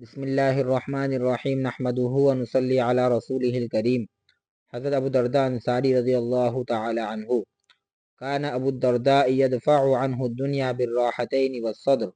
بسم اللہ الرحمن الرحیم نحمده و نصلی علی رسوله الکریم. حضرت ابو درداء انصاری رضی اللہ تعالی عنہ. کان ابو الدرداء يدفع عنه الدنیا بالراحتین والصدر.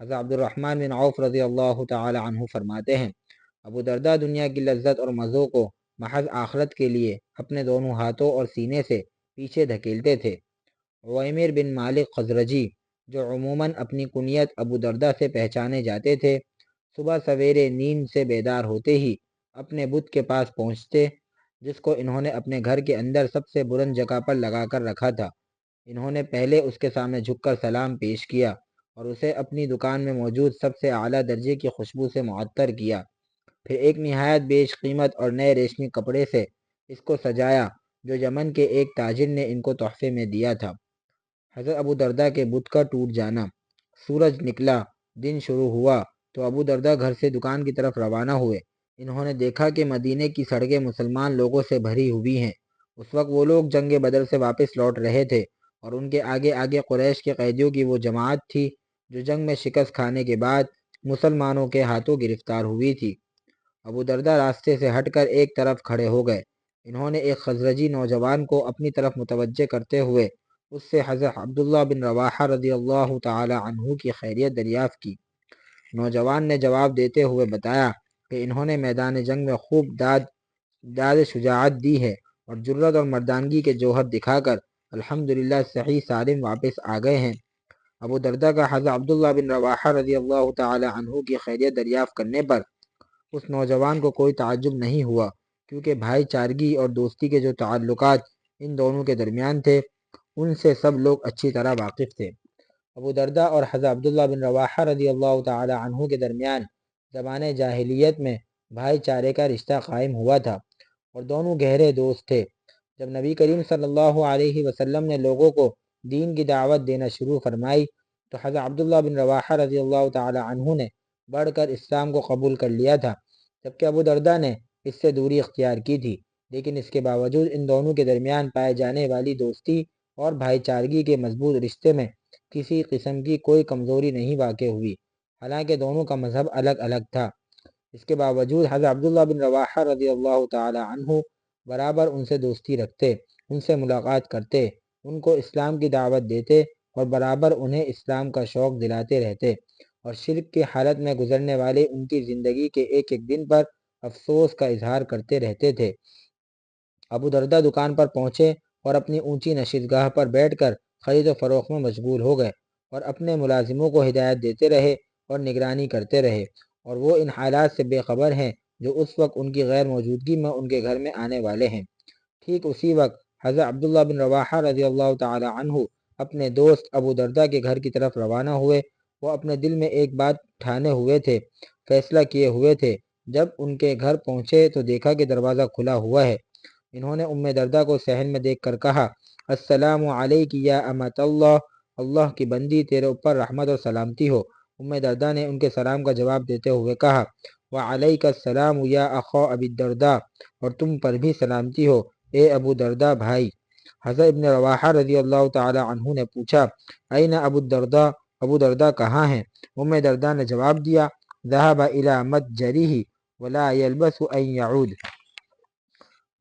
حضرت عبد الرحمن بن عوف رضی اللہ تعالی عنہ فرماتے ہیں، ابو درداء دنیا کی لذت اور مزوں کو محض آخرت کے لیے اپنے دونوں ہاتھوں اور سینے سے پیچھے دھکیلتے تھے۔ عویمر بن مالک خزرجی، جو عموماً اپنی کنیت ابو درداء سے پہچانے جاتے تھے صبح سویرے نیند سے بیدار ہوتے ہی اپنے بت کے پاس پہنچتے، جس کو انہوں نے اپنے گھر کے اندر سب سے بلند جگہ پر لگا کر رکھا تھا۔ انہوں نے پہلے اس کے سامنے جھک کر سلام پیش کیا اور اسے اپنی دکان میں موجود سب سے اعلیٰ درجے کی خوشبو سے معطر کیا۔ پھر ایک نہایت بیش قیمت اور نئے ریشمی کپڑے سے اس کو سجایا، جو یمن کے ایک تاجر نے ان کو تحفے میں دیا تھا۔ حضرت ابو دردہ کے بت کا ٹوٹ جانا۔ سورج نکلا، دن شروع ہوا۔ تو ابو دردہ گھر سے دکان کی طرف روانہ ہوئے۔ انہوں نے دیکھا کہ مدینے کی سڑکیں مسلمان لوگوں سے بھری ہوئی ہیں۔ اس وقت وہ لوگ جنگ بدر سے واپس لوٹ رہے تھے اور ان کے آگے آگے قریش کے قیدیوں کی وہ جماعت تھی جو جنگ میں شکست کھانے کے بعد مسلمانوں کے ہاتھوں گرفتار ہوئی تھی۔ ابو دردہ راستے سے ہٹ کر ایک طرف کھڑے ہو گئے۔ انہوں نے ایک خزرجی نوجوان کو اپنی طرف متوجہ کرتے ہوئے اس سے حضرت عبداللہ بن رواحہ رضی اللہ تعالی عنہ کی خیریت دریافت کی۔ نوجوان نے جواب دیتے ہوئے بتایا کہ انہوں نے میدان جنگ میں خوب داد داد شجاعت دی ہے اور جرت اور مردانگی کے جوہر دکھا کر الحمدللہ صحیح سالم واپس آ گئے ہیں۔ ابو دردہ کا حضرت عبداللہ بن رواحہ رضی اللہ تعالی عنہ کی خیریت دریافت کرنے پر اس نوجوان کو کوئی تعجب نہیں ہوا، کیونکہ بھائی چارگی اور دوستی کے جو تعلقات ان دونوں کے درمیان تھے، ان سے سب لوگ اچھی طرح واقف تھے۔ ابو دردہ اور حضرت عبداللہ بن رواحہ رضی اللہ تعالی عنہ کے درمیان زبان جاہلیت میں بھائی چارے کا رشتہ قائم ہوا تھا اور دونوں گہرے دوست تھے۔ جب نبی کریم صلی اللہ علیہ وسلم نے لوگوں کو دین کی دعوت دینا شروع فرمائی تو حضرت عبداللہ بن رواحہ رضی اللہ تعالی عنہ نے بڑھ کر اسلام کو قبول کر لیا تھا، جبکہ ابو دردہ نے اس سے دوری اختیار کی تھی۔ لیکن اس کے باوجود ان دونوں کے درمیان پائے جانے والی دوستی اور بھائی چارگی کے مضبوط رشتے میں کسی قسم کی کوئی کمزوری نہیں واقع ہوئی۔ حالانکہ دونوں کا مذہب الگ الگ تھا۔ اس کے باوجود حضرت عبداللہ بن رواحہ رضی اللہ تعالی عنہ برابر ان سے دوستی رکھتے، ان سے ملاقات کرتے، ان کو اسلام کی دعوت دیتے اور برابر انہیں اسلام کا شوق دلاتے رہتے۔ اور شرک کی حالت میں گزرنے والے ان کی زندگی کے ایک ایک دن پر افسوس کا اظہار کرتے رہتے تھے۔ ابو دردہ دکان پر پہنچے اور اپنی اونچی نشستگاہ پر بیٹھ کر خرید و فروخت میں مشغول ہو گئے اور اپنے ملازموں کو ہدایت دیتے رہے اور نگرانی کرتے رہے اور وہ ان حالات سے بے خبر ہیں جو اس وقت ان کی غیر موجودگی میں ان کے گھر میں آنے والے ہیں۔ ٹھیک اسی وقت حضرت عبداللہ بن رواحہ رضی اللہ تعالی عنہ اپنے دوست ابو دردہ کے گھر کی طرف روانہ ہوئے۔ وہ اپنے دل میں ایک بات ٹھانے ہوئے تھے، فیصلہ کیے ہوئے تھے۔ جب ان کے گھر پہنچے تو دیکھا کہ دروازہ کھلا ہوا ہے۔ انہوں نے ام دردہ کو صحن میں دیکھ کر کہا السلام علیک یا امت اللہ اللہ کی بندی تیرے اوپر رحمت اور سلامتی ہو۔ ام دردہ نے ان کے سلام کا جواب دیتے ہوئے کہا، وعلیک السلام یا اخو ابی دردہ اور تم پر بھی سلامتی ہو۔ اے ابو دردہ بھائی، حضرت ابن رواحہ رضی اللہ تعالی عنہ نے پوچھا این ابو دردہ ابو دردہ کہاں ہیں؟ ام دردہ نے جواب دیا ذهب الى متجره ولا يلبس ان يعود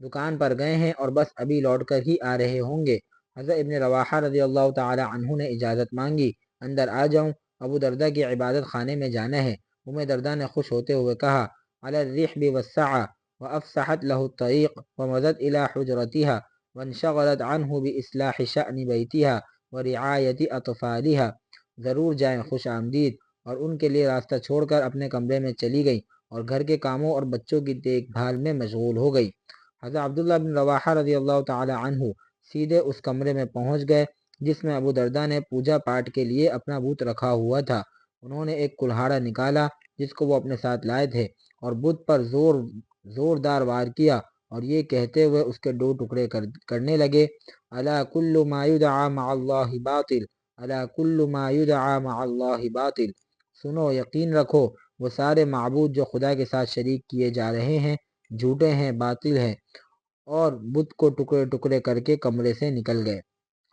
دکان پر گئے ہیں اور بس ابھی لوٹ کر ہی آ رہے ہوں گے۔ حضرت ابن رواحہ رضی اللہ تعالی عنہ نے اجازت مانگی، اندر آ جاؤں۔ ابو دردہ کی عبادت خانے میں جانا ہے۔ ام دردہ نے خوش ہوتے ہوئے کہا، علی الرحب والسعہ، وافسحت له الطريق ومضت الى حجرتها، وانشغلت عنه باصلاح شأن بيتها ورعایت اطفالها۔ ضرور جائیں خوش آمدید۔ اور ان کے لیے راستہ چھوڑ کر اپنے کمرے میں چلی گئی اور گھر کے کاموں اور بچوں کی دیکھ بھال میں مشغول ہو گئی حضرت عبداللہ بن رواحہ رضی اللہ تعالی عنہ سیدھے اس کمرے میں پہنچ گئے، جس میں ابو دردہ نے پوجا پاٹ کے لیے اپنا بت رکھا ہوا تھا۔ انہوں نے ایک کلہاڑا نکالا، جس کو وہ اپنے ساتھ لائے تھے اور بت پر زور، زوردار وار کیا اور یہ کہتے ہوئے اس کے دو ٹکڑے کرنے لگے۔ الا کل ما یدعا مع اللہ باطل، الا کل ما یدعا مع اللہ باطل۔ سنو، یقین رکھو، وہ سارے معبود جو خدا کے ساتھ شریک کیے جا رہے ہیں جھوٹے ہیں، باطل ہیں۔ اور بت کو ٹکڑے ٹکڑے کر کے کمرے سے نکل گئے۔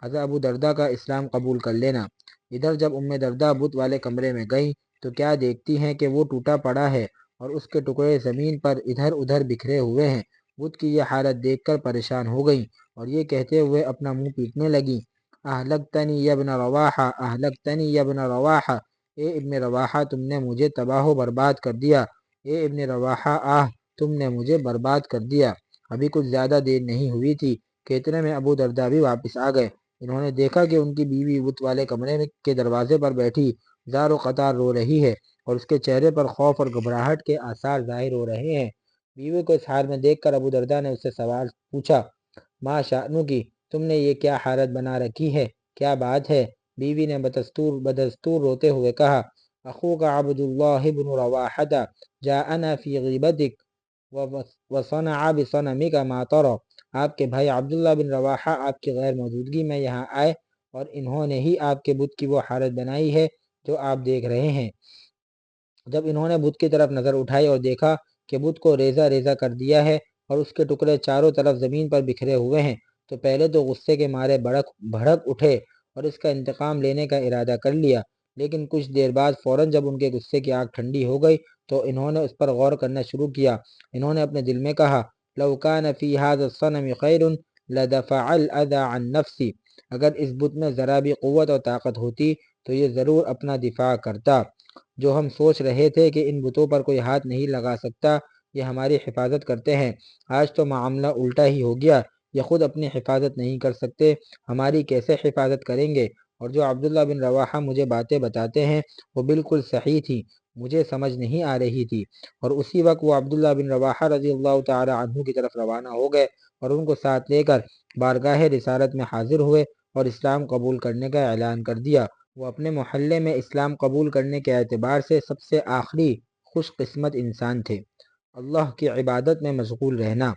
حضرت ابو دردہ کا اسلام قبول کر لینا۔ ادھر جب ام دردہ بت والے کمرے میں گئیں تو کیا دیکھتی ہیں کہ وہ ٹوٹا پڑا ہے اور اس کے ٹکڑے زمین پر ادھر ادھر بکھرے ہوئے ہیں۔ بدھ کی یہ حالت دیکھ کر پریشان ہو گئیں اور یہ کہتے ہوئے اپنا منہ پیٹنے لگیں۔ اہلکتنی یبن رواحہ، اہلکتنی یبن رواحہ۔ اے ابن رواحہ، تم نے مجھے تباہ و برباد کر دیا۔ اے ابن رواحہ، آہ! تم نے مجھے برباد کر دیا۔ ابھی کچھ زیادہ دیر نہیں ہوئی تھی۔ کہ اتنے میں ابو دردہ بھی واپس آ گئے۔ انہوں نے دیکھا کہ ان کی بیوی بت والے کمرے کے دروازے پر بیٹھی۔ زار و قطار رو رہی ہے اور اس کے چہرے پر خوف اور گھبراہٹ کے آثار ظاہر ہو رہے ہیں۔ بیوی کو اس حال میں دیکھ کر ابو دردہ نے اس سے سوال پوچھا، ماں شانو کی، تم نے یہ کیا حالت بنا رکھی ہے؟ کیا بات ہے؟ بیوی نے بدستور بدستور روتے ہوئے کہا، اخوک عبداللہ بن رواحہ جاءنا فی غیبتک۔ وصنع بصنمک ما ترى۔ آپ کے بھائی عبداللہ بن رواحہ آپ کی غیر موجودگی میں یہاں آئے اور انہوں نے ہی آپ کے بت کی وہ حالت بنائی ہے جو آپ دیکھ رہے ہیں۔ جب انہوں نے بت کی طرف نظر اٹھائی اور دیکھا کہ بت کو ریزہ ریزہ کر دیا ہے اور اس کے ٹکڑے چاروں طرف زمین پر بکھرے ہوئے ہیں تو پہلے تو غصے کے مارے بڑک بھڑک اٹھے اور اس کا انتقام لینے کا ارادہ کر لیا، لیکن کچھ دیر بعد فوراً جب ان کے غصے کی آگ ٹھنڈی ہو گئی تو انہوں نے اس پر غور کرنا شروع کیا۔ انہوں نے اپنے دل میں کہا، لو كان في هذا الصنم خیر لدفع الاذى عن نفسی۔ اگر اس بت میں ذرا بھی قوت اور طاقت ہوتی تو یہ ضرور اپنا دفاع کرتا۔ جو ہم سوچ رہے تھے کہ ان بتوں پر کوئی ہاتھ نہیں لگا سکتا، یہ ہماری حفاظت کرتے ہیں۔ آج تو معاملہ الٹا ہی ہو گیا۔ یہ خود اپنی حفاظت نہیں کر سکتے۔ ہماری کیسے حفاظت کریں گے؟ اور جو عبداللہ بن رواحہ مجھے باتیں بتاتے ہیں، وہ بالکل صحیح تھی مجھے سمجھ نہیں آ رہی تھی۔ اور اسی وقت وہ عبداللہ بن رواحہ رضی اللہ تعالی عنہ کی طرف روانہ ہو گئے اور ان کو ساتھ لے کر بارگاہ رسالت میں حاضر ہوئے اور اسلام قبول کرنے کا اعلان کر دیا۔ وہ اپنے محلے میں اسلام قبول کرنے کے اعتبار سے سب سے آخری خوش قسمت انسان تھے۔ اللہ کی عبادت میں مشغول رہنا۔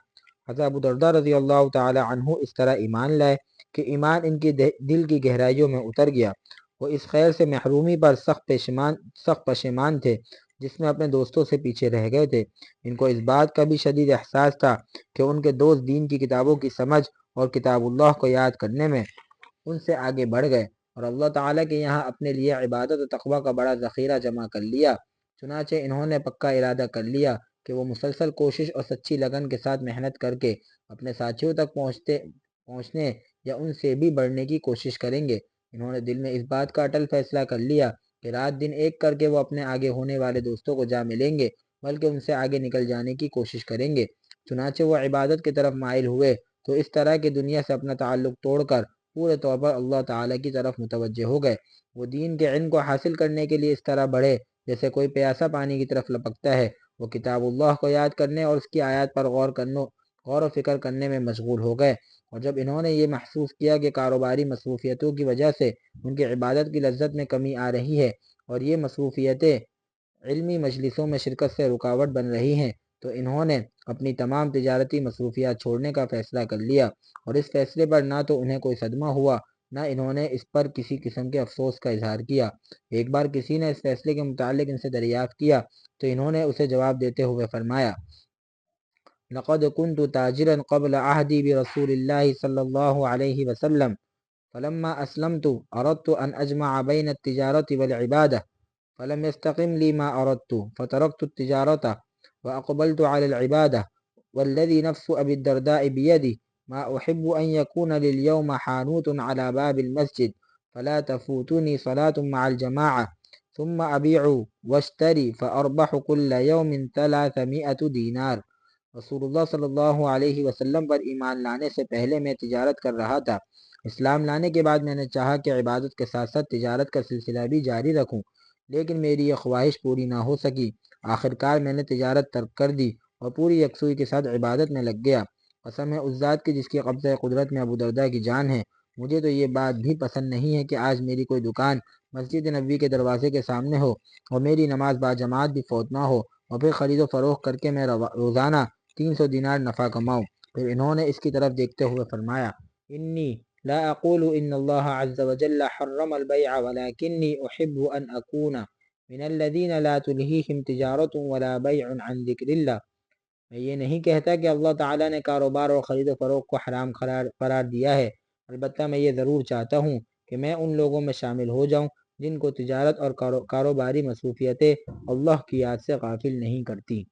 حضرت دردہ رضی اللہ تعالی عنہ اس طرح ایمان لائے کہ ایمان ان کی دل کی گہرائیوں میں اتر گیا۔ وہ اس خیر سے محرومی پر سخت پشمان سخت پشیمان تھے، جس میں اپنے دوستوں سے پیچھے رہ گئے تھے۔ ان کو اس بات کا بھی شدید احساس تھا کہ ان کے دوست دین کی کتابوں کی سمجھ اور کتاب اللہ کو یاد کرنے میں ان سے آگے بڑھ گئے اور اللہ تعالیٰ کے یہاں اپنے لیے عبادت و تقوی کا بڑا ذخیرہ جمع کر لیا۔ چنانچہ انہوں نے پکا ارادہ کر لیا کہ وہ مسلسل کوشش اور سچی لگن کے ساتھ محنت کر کے اپنے ساتھیوں تک پہنچتے، پہنچنے یا ان سے بھی بڑھنے کی کوشش کریں گے۔ انہوں نے دل میں اس بات کا اٹل فیصلہ کر لیا کہ رات دن ایک کر کے وہ اپنے آگے ہونے والے دوستوں کو جا ملیں گے، بلکہ ان سے آگے نکل جانے کی کوشش کریں گے۔ چنانچہ وہ عبادت کی طرف مائل ہوئے۔ تو اس طرح کی دنیا سے اپنا تعلق توڑ کر پورے طور پر اللہ تعالیٰ کی طرف متوجہ ہو گئے۔ وہ دین کے علم کو حاصل کرنے کے لیے اس طرح بڑھے جیسے کوئی پیاسا پانی کی طرف لپکتا ہے۔ وہ کتاب اللہ کو یاد کرنے اور اس کی آیات پر غور کرنے غور و فکر کرنے میں مشغول ہو گئے۔ اور جب انہوں نے یہ محسوس کیا کہ کاروباری مصروفیتوں کی وجہ سے ان کی عبادت کی لذت میں کمی آ رہی ہے اور یہ مصروفیتیں علمی مجلسوں میں شرکت سے رکاوٹ بن رہی ہیں، تو انہوں نے اپنی تمام تجارتی مصروفیات چھوڑنے کا فیصلہ کر لیا اور اس فیصلے پر نہ تو انہیں کوئی صدمہ ہوا، نہ انہوں نے اس پر کسی قسم کے افسوس کا اظہار کیا۔ ایک بار کسی نے اس فیصلے کے متعلق ان سے دریافت کیا تو انہوں نے اسے جواب دیتے ہوئے فرمایا لقد كنت تاجرا قبل عهدي برسول الله صلى الله عليه وسلم. فلما أسلمت أردت أن أجمع بين التجارة والعبادة فلم يستقم لي ما أردت فتركت التجارة وأقبلت على العبادة والذي نفس أبي الدرداء بيدي. ما أحب أن يكون لليوم حانوت على باب المسجد فلا تفوتني صلاة مع الجماعة. ثم أبيع واشتري فأربح كل يوم ثلاثمائة دينار. رسول اللہ صلی اللہ علیہ وسلم پر ایمان لانے سے پہلے میں تجارت کر رہا تھا۔ اسلام لانے کے بعد میں نے چاہا کہ عبادت کے ساتھ ساتھ تجارت کا سلسلہ بھی جاری رکھوں، لیکن میری یہ خواہش پوری نہ ہو سکی۔ آخر کار میں نے تجارت ترک کر دی اور پوری یکسوئی کے ساتھ عبادت میں لگ گیا۔ قسم ہے اس ذات کی جس کی قبضہ قدرت میں ابو دردہ کی جان ہے۔ مجھے تو یہ بات بھی پسند نہیں ہے کہ آج میری کوئی دکان مسجد نبوی کے دروازے کے سامنے ہو اور میری نماز با جماعت بھی فوت نہ ہو اور پھر خرید و فروخت کر کے میں روزانہ تین سو دینار نفع کماؤں۔ پھر انہوں نے اس کی طرف دیکھتے ہوئے فرمایا، انی لا اقول ان اللہ عز وجل حرم البیع ولکنی احب ان اکون من الذین لا تلہیہم تجارت ولا بیع عن ذکر اللہ۔ میں یہ نہیں کہتا کہ اللہ تعالیٰ نے کاروبار اور خرید و فروخت کو حرام قرار دیا ہے۔ البتہ میں یہ ضرور چاہتا ہوں کہ میں ان لوگوں میں شامل ہو جاؤں جن کو تجارت اور کاروباری مصروفیتیں اللہ کی یاد سے غافل نہیں کرتی۔